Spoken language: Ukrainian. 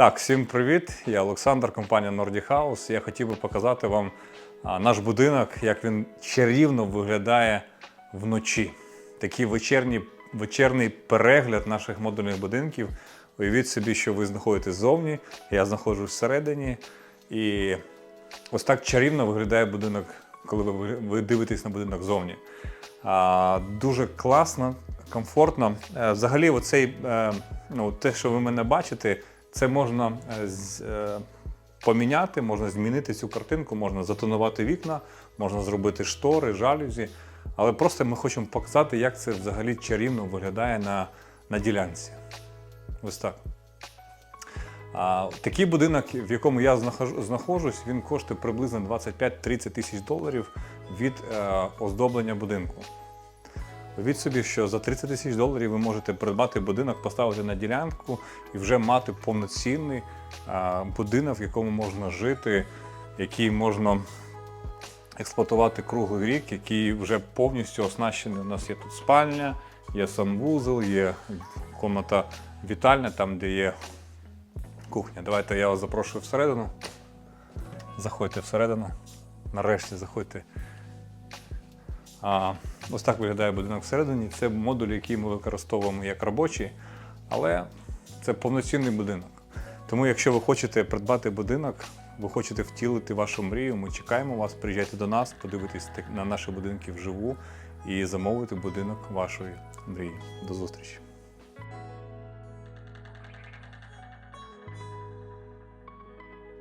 Так, всім привіт! Я Олександр, компанія Nordic House. Я хотів би показати вам наш будинок, як він чарівно виглядає вночі. Такий вечірній, вечірній перегляд наших модульних будинків. Уявіть собі, що ви знаходитесь ззовні, я знаходжусь всередині. І ось так чарівно виглядає будинок, коли ви, ви дивитесь на будинок ззовні. Дуже класно, комфортно. Е, Взагалі, оцей, е, ну, те, що ви мене бачите, це можна е, е, поміняти, можна змінити цю картинку, можна затонувати вікна, можна зробити штори, жалюзі. Але просто ми хочемо показати, як це взагалі чарівно виглядає на, на ділянці. Ось так. А, такий будинок, в якому я знаходжусь, він коштує приблизно 25-30 тисяч доларів від е, оздоблення будинку. Уявіть собі, що за 30 тисяч доларів ви можете придбати будинок, поставити на ділянку і вже мати повноцінний будинок, в якому можна жити, який можна експлуатувати круглий рік, який вже повністю оснащений. У нас є тут спальня, є санвузол, є комната вітальня, там, де є кухня. Давайте я вас запрошую всередину. Заходьте всередину. Нарешті заходьте. А, ось так виглядає будинок всередині. Це модуль, який ми використовуємо як робочий, але це повноцінний будинок. Тому, якщо ви хочете придбати будинок, ви хочете втілити вашу мрію, ми чекаємо вас, приїжджайте до нас, подивитись на наші будинки вживу і замовити будинок вашої мрії. До зустрічі!